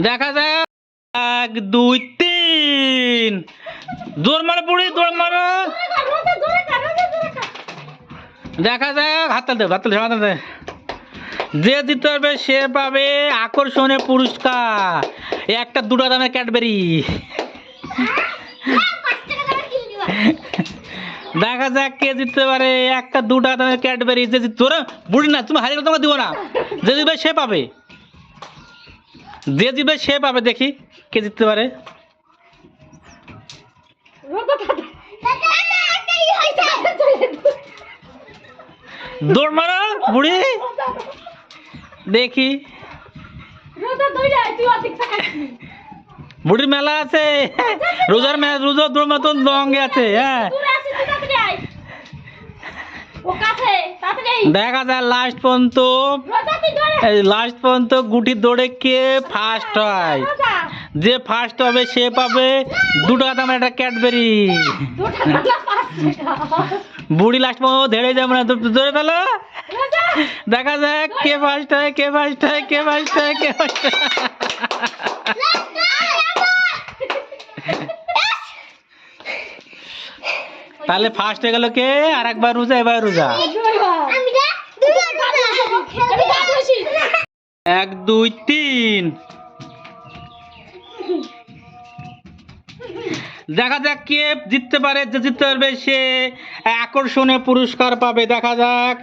দেখা যায় এক, দুই, তিন। দৌড় মারো বুড়ি দৌড় মারো। দেখা যাক। হাতটা দে হাতটা দে হাতটা যে জিততে পারবে, সে পাবে আকর্ষণীয় পুরস্কার। একটা দুটো দামের ক্যাডবেরি। দেখা যাক কে জিততে পারে। একটা দুটা দামের ক্যাডবেরি। যে জিত তোরা বুড়ি না, তুমি হারিয়ে তোমাকে দিব না। যে জিতবে, সে পাবে। যে জিতবে সে পাবে দেখি কে জিততে পারে। দৌড় মারো, বুড়ি। দেখি। বুড়ির মেলা আছে। রোজার মেলা, রোজার দৌড় মতন লঙ্গে আছে হ্যাঁ। দেখা যায় লাস্ট পর্যন্ত। লাস্ট পর্যন্ত গুটি দৌড়ে কে ফার্স্ট হয়? যে ফার্স্ট হবে, সে পাবে দুটো দামের একটা ক্যাডবেরি। বুড়ি লাস্ট পর্যন্ত ধরে যাবে না ধরে ফেলো। দেখা যাক, কে ফার্স্ট হয়, কে ফার্স্ট হয়, কে ফার্স্ট হয়, কে ফার্স্ট তাহলে ফার্স্ট হয়ে গেল কে? আর একবার রোজা, এবার রোজা। এক, দুই, তিন। দেখা যাক কে জিততে পারে, যে জিততে পারবে সে আকর্ষণীয় পুরস্কার পাবে। দেখা যাক।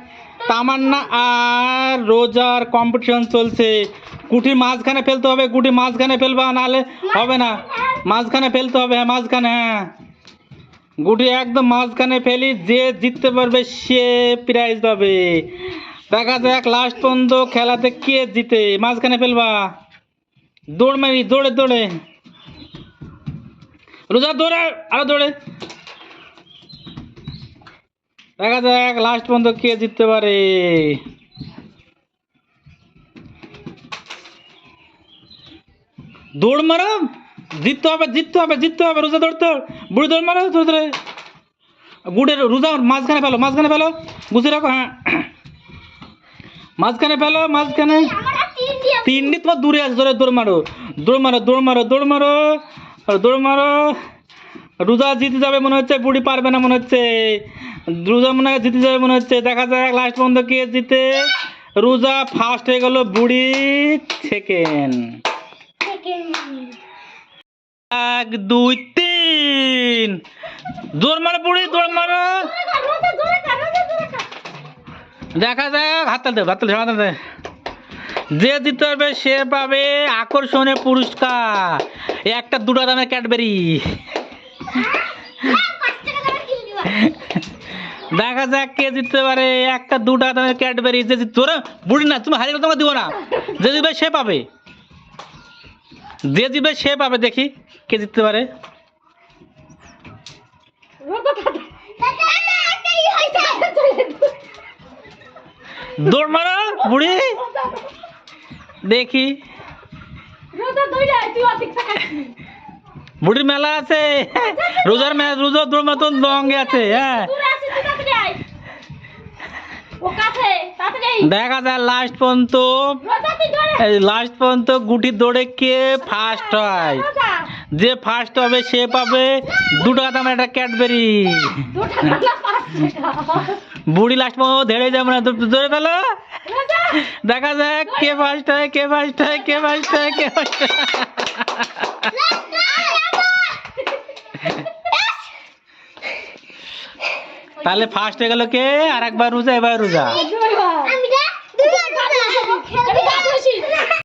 তামান্না আর রোজার কম্পিটিশন চলছে। গুটি মাঝখানে ফেলতে হবে, গুটি মাঝখানে ফেলবা, নাহলে হবে না। মাঝখানে ফেলতে হবে হ্যাঁ মাঝখানে হ্যাঁ। গুটি একদম মাঝখানে ফেলি, যে জিততে পারবে সে প্রাইজ পাবে। দেখা যাক লাস্ট পর্যন্ত খেলাতে কে জিতে? মাঝখানে ফেলবা। দৌড় মারি, দৌড়ে দৌড়ে। রোজা, দৌড়ে, আরও দৌড়ে। দেখা যাক লাস্ট পর্যন্ত কে জিততে পারে। দৌড় মারো। জিততে হবে জিততে হবে জিততে হবে। রোজা দৌড়তে। বুড়ি দৌড় মারো ধরে। গুড়ের রোজা মাঝখানে ফেলো মাঝখানে ফেলো। বুঝে রাখো হ্যাঁ। মাঝখানে ফেলো, মাঝখানে। তিন তিনটি, তোমার দূরে আছে ধরে, দৌড় মারো। দৌড় মারো দৌড় মারো দৌড় মারো দৌড় মারো। রোজা জিতে যাবে মনে হচ্ছে, বুড়ি পারবে না মনে হচ্ছে। রোজা মনে হয় জিতে যাবে মনে হচ্ছে। দেখা যাক লাস্ট পর্যন্ত কে জিতে। রোজা ফার্স্ট হয়ে গেল বুড়ি সেকেন্ড এক, দুই, তিন। দৌড় মারো বুড়ি, দৌড় মারো। দেখা যাক হাতটা দে হাতটা দে যে জিততে পারবে, সে পাবে আকর্ষণীয় পুরস্কার। একটা দুটো দামের ক্যাডবেরি। দেখা যাক কে জিততে পারে। একটা দুটা দামের ক্যাডবেরি। যে জিত তোরা বুড়ি না, তুমি হারিয়ে তোমাকে দিব না। যে জিতবে, সে পাবে। যে জিতবে, সে পাবে। দেখি কে জিততে পারে। দৌড় মারো বুড়ি। দেখি। বুড়ির মেলা আছে। রোজার মেলা রোজার দৌড় মতন লঙ্গে আছে হ্যাঁ। দেখা যায় লাস্ট পর্যন্ত। লাস্ট পর্যন্ত গুটি দৌড়ে কে ফার্স্ট হয়? যে ফার্স্ট হবে সে পাবে। দুটো দামের একটা ক্যাডবেরি। বুড়ি লাস্ট পর্যন্ত ধরে যাবে না তো ধরে ফেলো। দেখা যাক, কে ফার্স্ট হয়, কে ফার্স্ট হয়, কে ফার্স্ট হয়, কে ফার্স্ট তাহলে ফার্স্ট হয়ে গেল কে? আর একবার রোজা, এবার রোজা।